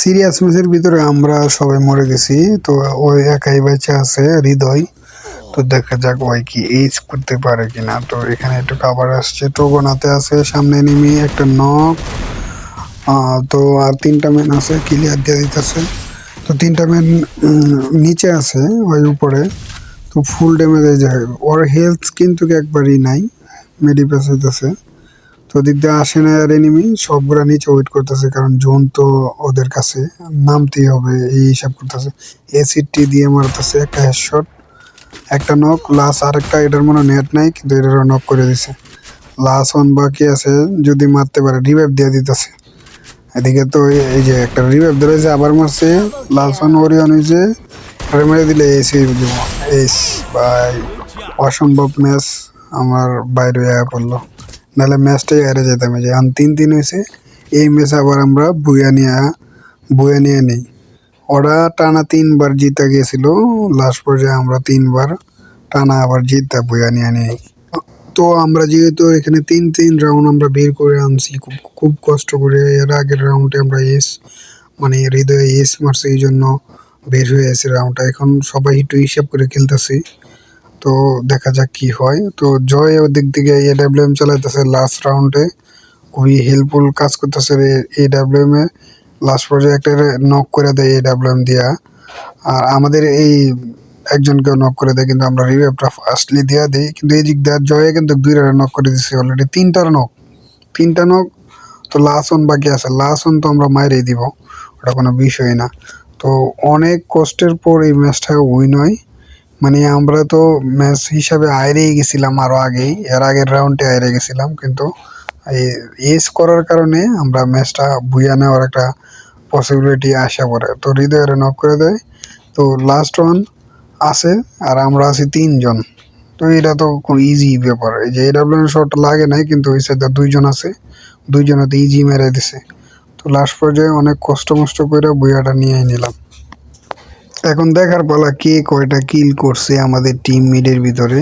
Serious ম্যাচের ভিতরে আমরা সবাই মরে গেছি, তো ওই একাই বেঁচে আছে হৃদয়। তো দেখা যাক ওই কি এইজ করতে পারে কিনা। তো এখানে একটু কাবার আসছে। টোগোনাতে আছে, সামনে নিমি একটা নক তো আর তিনটা ম্যান আছে ক্লিয়ার দিয়ে দিতেছে। তো তিনটা ম্যান নিচে আছে, ওই উপরে। তো ফুল ড্যামেজে যায়। ওর হেলথ কিন্তু একবারই নাই মেডিপেস হইতেছে। তো দিক দিয়ে আসে না আর এনিমি সবগুলা নিচে ওয়েট করতেছে, কারণ জোন তো ওদের কাছে নামতেই হবে, এই হিসাব করতেছে। এসিডটি দিয়ে মারতেছে একটা হেডশট একটা নক লাস্ট আরেকটা, এটার মনে নেট নাই, কিন্তু এটারও নক করে দিছে। লাস্ট ওয়ান বাকি আছে, যদি মারতে পারে রিভাইভ দিয়ে দিতেছে। এদিকে তো এই- যে একটা রিভাইভ ধরেছে আবার মারছে লাস্ট ওয়ান ওরিয়ন হয়েছে আরে মেরে দিলে এসি দিব। এস ভাই, অসম্ভব ম্যাচ আমার বাইরে আয়া পড়ল। নাহলে ম্যাচটাই হেরে যেতাম যে। এখন তিন তিন হয়েছে, এই ম্যাচ আবার আমরা বুয়া নিয়ে বুয়া নিয়ে নিই। ওরা টানা তিনবার জিতে গিয়েছিল লাস্ট পর্যায়ে আমরা তিনবার টানা আবার জিততে বুয়া নিয়ে নেই। তো আমরা যেহেতু এখানে তিন তিন রাউন্ড আমরা বের করে আনছি, খুব খুব কষ্ট করে, এর আগের রাউন্ডে আমরা এস মানে হৃদয়ে এস মারছে, এই জন্য বের হয়ে এসে রাউন্ডটা এখন সবাই একটু হিসাব করে খেলতেছি। তো দেখা যাক কি হয়। তো জয় দিক থেকে এ ডাব্লিউ এম চালাইতেছে লাস্ট রাউন্ডে খুবই হেল্পফুল কাজ করতেছে এ ডাব্লিউ এম এ। লাস্ট পর্যায়ে একটা নক করে দেয় এ ডাব্লিউ এম দিয়া। আর আমাদের এই একজনকেও নক করে দেয়, কিন্তু আমরা রিভাইভটা ফার্স্টলি দিয়ে দিই। কিন্তু এই দিক দেওয়ার জয়ে কিন্তু দুই রানে নক করে দিচ্ছি অলরেডি তিনটার নক তিনটা নক তো লাস্ট ওয়ান বাকি আছে। লাস্ট ওয়ান তো আমরা মাইরেই দিব, ওটা কোনো বিষয় না। তো অনেক কষ্টের পর এই ম্যাচটা উইন হয়। মানে আমরা তো ম্যাচ হিসাবে আয়রেই গেছিলাম আরও আগেই, এর আগের রাউন্ডে আয়রে গেছিলাম, কিন্তু এস করার কারণে আমরা ম্যাচটা বুয়া নেওয়ার একটা পসিবিলিটি আসা পড়ে তো হৃদয়ের নক করে দেয়, তো লাস্ট ওয়ান আছে আর আমরা আছি তিনজন। তো এটা তো ইজি ব্যাপার। এই যে এডাব্লিউ শট লাগে নাই, কিন্তু ওই সাইডে দুইজন আছে, দুইজনাতে ইজি মেরে দিছে। তো লাস্ট পর্যায়ে অনেক কষ্ট মষ্ট করে বইয়াটা নিয়ে নিলাম। এখন দেখার পালা কে কয়টা কিল করছে আমাদের টিম মিডের ভিতরে।